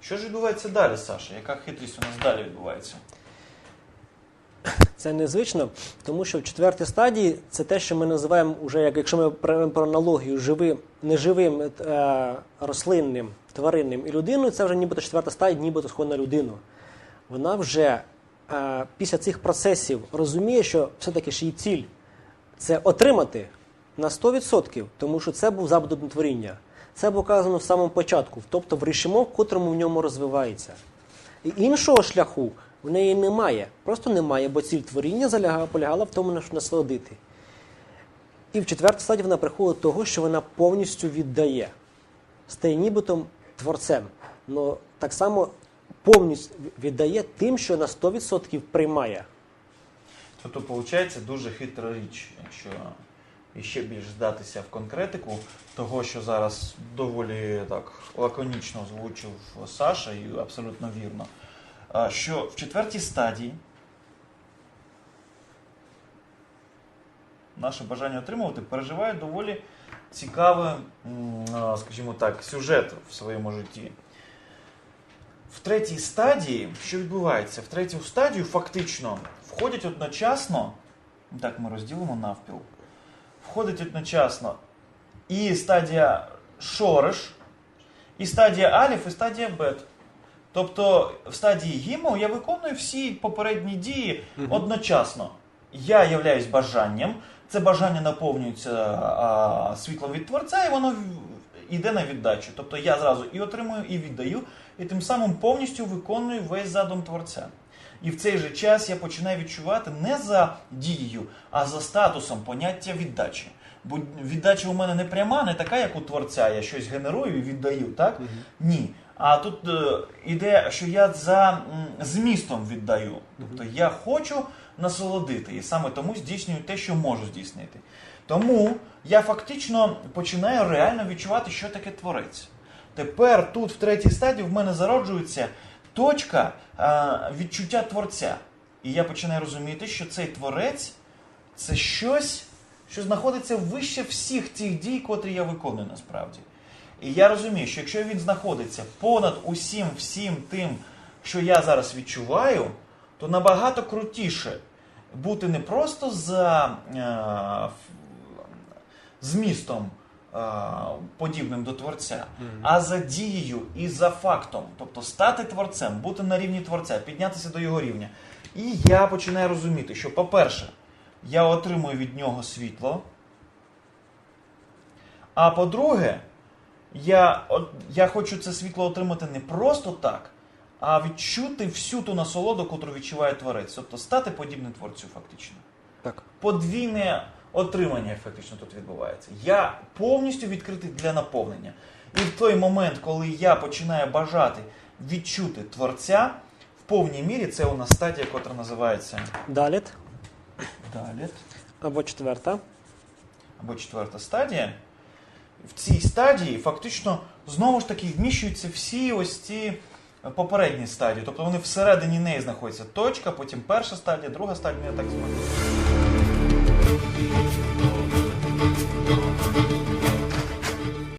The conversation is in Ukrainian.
Що ж відбувається далі, Саша? Яка хитрість у нас далі відбувається? Це незвично, тому що в четвертій стадії це те, що ми називаємо уже, як якщо ми беремо про аналогію живим, неживим е, рослинним, тваринним і людиною, це вже нібито четверта стадія, нібито схожа на людину. Вона вже е, після цих процесів розуміє, що все-таки ж її ціль це отримати на 100%, тому що це був до творіння. Це було казано в самому початку, тобто в режиму, в котрому в ньому розвивається. І іншого шляху в неї немає. Просто немає, бо ціль творіння залягала, полягала в тому, щоб насолодити. І в четвертій стадії вона приходить до того, що вона повністю віддає, стає нібито творцем. але так само повністю віддає тим, що на 100% приймає. Тобто, виходить дуже хитра річ, якщо іще більш здатися в конкретику того, що зараз доволі так лаконічно озвучив Саша, і абсолютно вірно. Що в четвертій стадії наше бажання отримувати переживає доволі цікавий, скажімо так, сюжет в своєму житті. В третій стадії, що відбувається? В третю стадію фактично входять одночасно, так ми розділимо навпіл, входить одночасно і стадія шориш, і стадія аліф, і стадія бет. Тобто в стадії гімо я виконую всі попередні дії одночасно. Я являюсь бажанням, це бажання наповнюється а, світлом від творця, і воно йде на віддачу. Тобто я зразу і отримую, і віддаю, і тим самим повністю виконую весь задум творця. І в цей же час я починаю відчувати не за дією, а за статусом поняття віддачі. Бо віддача у мене не пряма, не така, як у творця. Я щось генерую і віддаю, так? Ні. А тут е, іде, що я за змістом віддаю. Тобто я хочу насолодити, і саме тому здійснюю те, що можу здійснити. Тому я фактично починаю реально відчувати, що таке творець. Тепер тут, в третій стадії, в мене зароджується точка е, відчуття творця. І я починаю розуміти, що цей творець це щось, що знаходиться вище всіх тих дій, котрі я виконую насправді. І я розумію, що якщо він знаходиться понад усім всім тим, що я зараз відчуваю, то набагато крутіше бути не просто за е, змістом подібним до творця, а за дією і за фактом. Тобто стати творцем, бути на рівні творця, піднятися до його рівня. І я починаю розуміти, що, по-перше, я отримую від нього світло. А по-друге, я, я хочу це світло отримати не просто так, а відчути всю ту насолоду, котру відчуває творець. Тобто стати подібним творцю, фактично. Так. Подвійне отримання фактично тут відбувається. Я повністю відкритий для наповнення. І в той момент, коли я починаю бажати відчути творця, в повній мірі це у нас стадія, котра називається Далі, далі. або четверта. або четверта стадія. В цій стадії фактично знову ж таки вміщуються всі ось ці попередні стадії. Тобто вони всередині неї знаходяться точка, потім перша стадія, друга стадія, я так Müzik